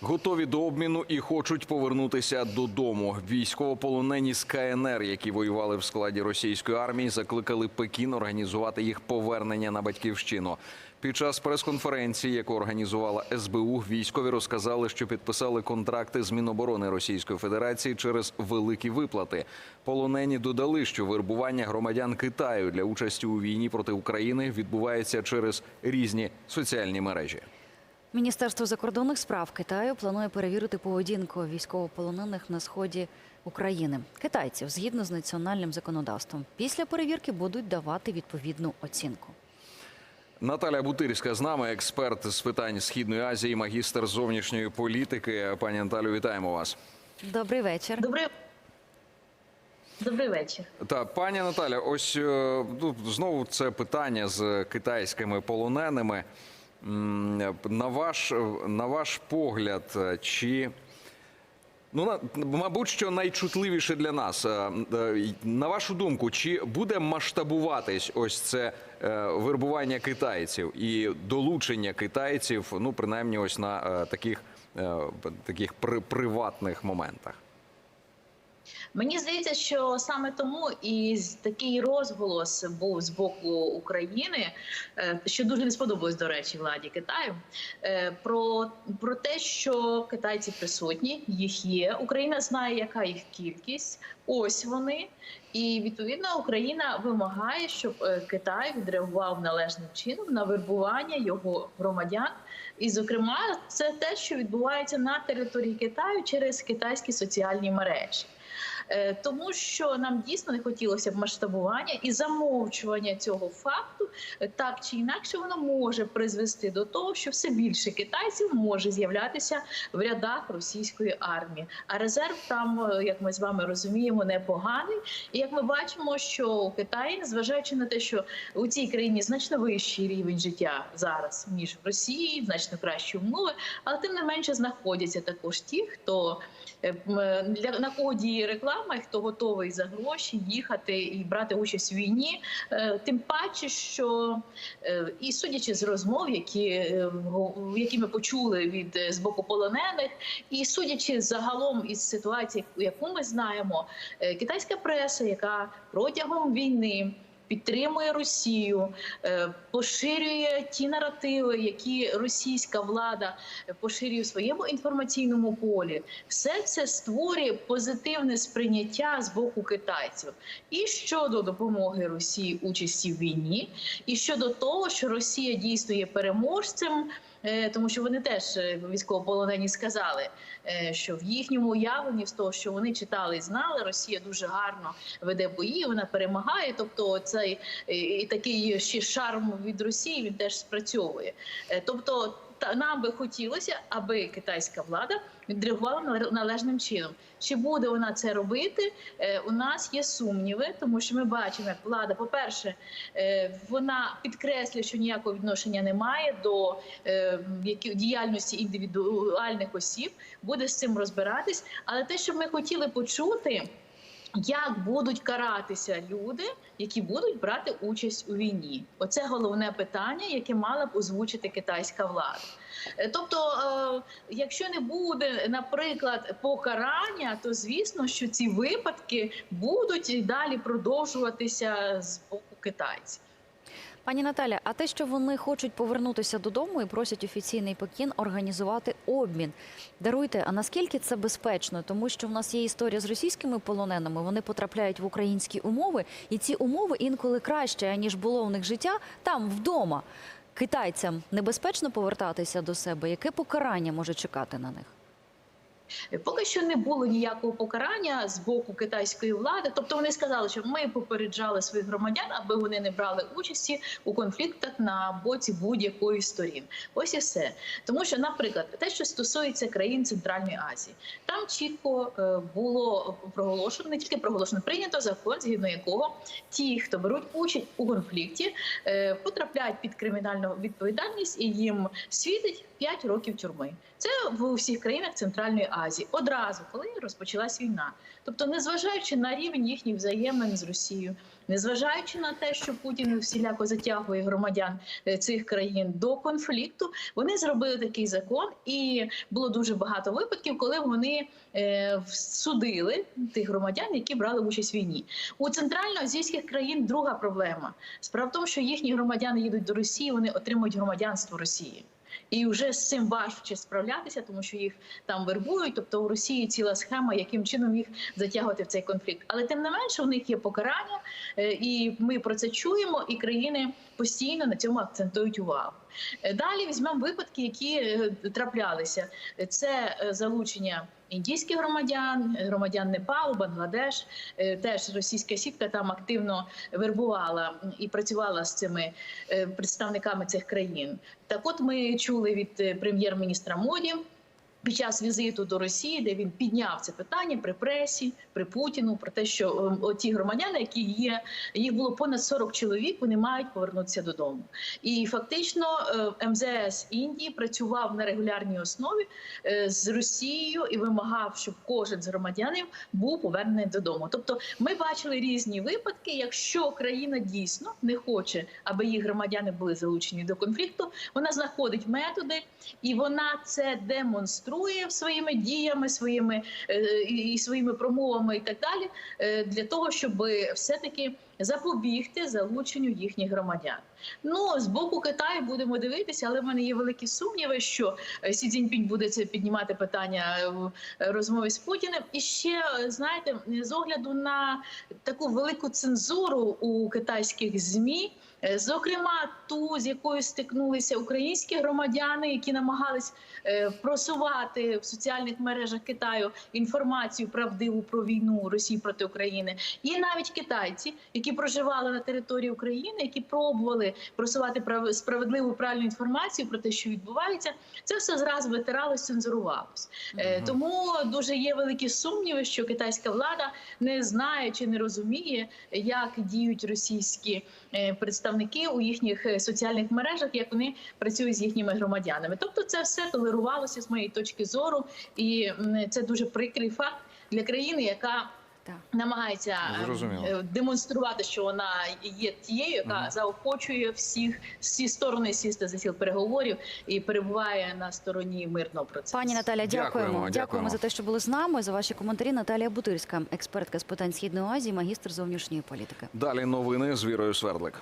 готові до обміну і хочуть повернутися додому. Військовополонені з КНР, які воювали в складі російської армії, закликали Пекін організувати їх повернення на батьківщину. Під час прес-конференції, яку організувала СБУ, військові розказали, що підписали контракти з Міноборони Російської Федерації через великі виплати. Полонені додали, що вербування громадян Китаю для участі у війні проти України відбувається через різні соціальні мережі. Міністерство закордонних справ Китаю планує перевірити поведінку військовополонених на сході України. Китайців згідно з національним законодавством. Після перевірки будуть давати відповідну оцінку. Наталя Бутирська з нами, експерт з питань Східної Азії, магістр зовнішньої політики. Пані Наталю, вітаємо вас. Добрий вечір. Добрий, Добрий вечір. Та пані Наталя, ось е, ну, знову це питання з китайськими полоненими. На ваш, на ваш погляд, е, чи ну мабуть, що найчутливіше для нас, е, е, на вашу думку, чи буде масштабуватись ось це вербування китайців і долучення китайців, ну принаймні, ось на таких, таких приватних моментах? Мені здається, що саме тому і такий розголос був з боку України, е, що дуже не сподобалось, до речі, владі Китаю, е, про, про те, що китайці присутні, їх є. Україна знає, яка їх кількість. Ось вони. І відповідно Україна вимагає, щоб е, Китай відреагував належним чином на вербування його громадян. І, зокрема, це те, що відбувається на території Китаю через китайські соціальні мережі. Е, Тому що нам дійсно не хотілося б масштабування і замовчування цього факту, е, так чи інакше, воно може призвести до того, що все більше китайців може з'являтися в рядах російської армії. А резерв там, е, як ми з вами розуміємо, непоганий. І як ми бачимо, що у Китаї, незважаючи на те, що у цій країні значно вищий рівень життя зараз ніж в Росії, значно кращі умови, але тим не менше знаходяться також ті, хто для на кого діє реклама, хто готовий за гроші їхати і брати участь у війні. Е, Тим паче, що е, і судячи з розмов, які, е, які ми почули від з боку полонених, і судячи загалом із ситуації, яку ми знаємо, китайська преса, яка протягом війни. Підтримує Росію, е, поширює ті наративи, які російська влада поширює в своєму інформаційному полі. Все це створює позитивне сприйняття з боку китайців і щодо допомоги Росії участі в війні, і щодо того, що Росія дійсно є переможцем. Е, Тому що вони теж е, військовополонені сказали, е, що в їхньому уявленні, з того, що вони читали і знали, Росія дуже гарно веде бої, вона перемагає. Тобто, цей і такий ще шарм від Росії він теж спрацьовує. Тобто, та нам би хотілося, аби китайська влада відреагувала нале- належним чином. Чи буде вона це робити? Е, У нас є сумніви, тому що ми бачимо, як влада, по-перше, е, вона підкреслює, що ніякого відношення немає до е, діяльності індивідуальних осіб, буде з цим розбиратись. Але те, що ми хотіли почути. Як будуть каратися люди, які будуть брати участь у війні? Оце головне питання, яке мала б озвучити китайська влада. Е, Тобто, е, якщо не буде, наприклад, покарання, то звісно, що ці випадки будуть і далі продовжуватися з боку китайців. Пані Наталя, а те, що вони хочуть повернутися додому і просять офіційний Пекін організувати обмін. Даруйте, а наскільки це безпечно? Тому що в нас є історія з російськими полоненими. Вони потрапляють в українські умови, і ці умови інколи краще ніж було в них життя там вдома. Китайцям небезпечно повертатися до себе. Яке покарання може чекати на них? Поки що не було ніякого покарання з боку китайської влади. Тобто вони сказали, що ми попереджали своїх громадян, аби вони не брали участі у конфліктах на боці будь-якої сторін. Ось і все. Тому що, наприклад, те, що стосується країн Центральної Азії, там чітко е, було проголошено, не тільки проголошено, прийнято закон, згідно якого ті, хто беруть участь у конфлікті, е, потрапляють під кримінальну відповідальність, і їм світить 5 років тюрми. Це в усіх країнах Центральної Азії. Одразу, коли розпочалась війна. Тобто, незважаючи на рівень їхніх взаємин з Росією, незважаючи на те, що Путін всіляко затягує громадян е, цих країн до конфлікту, вони зробили такий закон, і було дуже багато випадків, коли вони е, судили тих громадян, які брали участь в війні. У центральноазійських країн друга проблема. Справа в тому, що їхні громадяни їдуть до Росії, вони отримують громадянство Росії. І вже з цим важче справлятися, тому що їх там вербують. Тобто у Росії ціла схема, яким чином їх затягувати в цей конфлікт. Але тим не менше, у них є покарання, е, і ми про це чуємо, і країни постійно на цьому акцентують увагу. Е, Далі візьмемо випадки, які е, траплялися. Це е, залучення індійських громадян, громадян Непалу, Бангладеш. Теж російська сітка там активно вербувала і працювала з цими представниками цих країн. Так, от ми чули від прем'єр-міністра Моді. Під час візиту до Росії, де він підняв це питання при пресі, при Путіну, про те, що ем, оті громадяни, які є, їх було понад 40 чоловік, вони мають повернутися додому. І фактично е, МЗС Індії працював на регулярній основі е, з Росією і вимагав, щоб кожен з громадянів був повернений додому. Тобто, ми бачили різні випадки. Якщо країна дійсно не хоче, аби їх громадяни були залучені до конфлікту, вона знаходить методи і вона це демонструє своїми діями, своїми е, і своїми промовами і так далі, е, для того, щоб все таки запобігти залученню їхніх громадян. Ну з боку Китаю будемо дивитися, але в мене є великі сумніви, що е, Сі Цзіньпінь буде це піднімати питання в розмові з Путіним. І ще знаєте, з огляду на таку велику цензуру у китайських змі. Е, Зокрема, ту, з якою стикнулися українські громадяни, які намагались е, просувати в соціальних мережах Китаю інформацію правдиву про війну Росії проти України, і навіть китайці, які проживали на території України, які пробували просувати прав- справедливу правильну інформацію про те, що відбувається, це все зразу витиралось, цензурувалось. Мгм. Тому дуже є великі сумніви, що китайська влада не знає чи не розуміє, як діють російські е, представники у їхніх е, соціальних мережах, як вони працюють з їхніми громадянами. Тобто, це все толерувалося з моєї точки зору, і це дуже прикрий факт для країни, яка намагається е, Зрозуміло. е, демонструвати, що вона є тією, яка Мгм. заохочує всіх всі сторони сісти за стіл переговорів і перебуває на стороні мирного процесу. Пані Наталя, дякуємо. дякуємо. Дякуємо за те, що були з нами. За ваші коментарі. Наталія Бутирська, експертка з питань східної Азії, магістр зовнішньої політики. Далі новини з Вірою Свердлик.